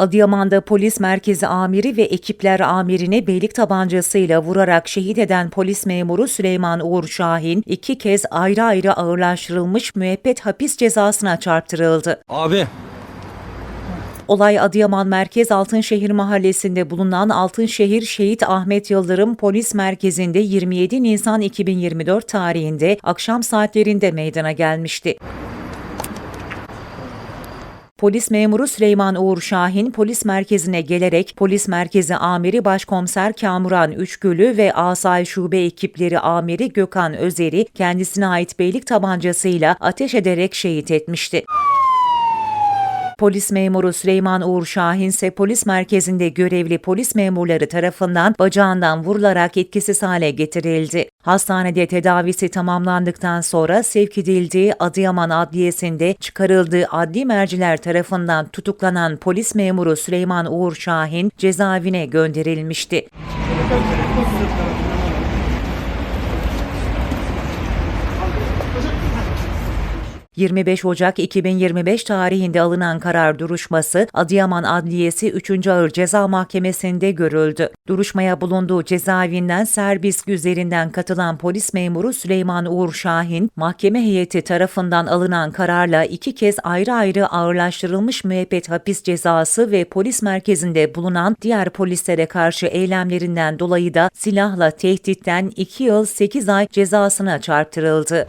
Adıyaman'da polis merkezi amiri ve ekipler amirine beylik tabancasıyla vurarak şehit eden polis memuru Süleyman Uğur Şahin iki kez ayrı ayrı ağırlaştırılmış müebbet hapis cezasına çarptırıldı. Abi Olay Adıyaman Merkez Altınşehir Mahallesi'nde bulunan Altınşehir Şehit Ahmet Yıldırım Polis Merkezi'nde 27 Nisan 2024 tarihinde akşam saatlerinde meydana gelmişti. Polis memuru Süleyman Uğur Şahin polis merkezine gelerek polis merkezi amiri başkomiser Kamuran Üçgül'ü ve Asay Şube ekipleri amiri Gökhan Özer'i kendisine ait beylik tabancasıyla ateş ederek şehit etmişti. Polis memuru Süleyman Uğur Şahin ise polis merkezinde görevli polis memurları tarafından bacağından vurularak etkisiz hale getirildi. Hastanede tedavisi tamamlandıktan sonra sevk edildiği Adıyaman Adliyesi'nde çıkarıldığı adli merciler tarafından tutuklanan polis memuru Süleyman Uğur Şahin cezaevine gönderilmişti. 25 Ocak 2025 tarihinde alınan karar duruşması Adıyaman Adliyesi 3. Ağır Ceza Mahkemesi'nde görüldü. Duruşmaya bulunduğu cezaevinden serbest üzerinden katılan polis memuru Süleyman Uğur Şahin, mahkeme heyeti tarafından alınan kararla iki kez ayrı ayrı ağırlaştırılmış müebbet hapis cezası ve polis merkezinde bulunan diğer polislere karşı eylemlerinden dolayı da silahla tehditten 2 yıl 8 ay cezasına çarptırıldı.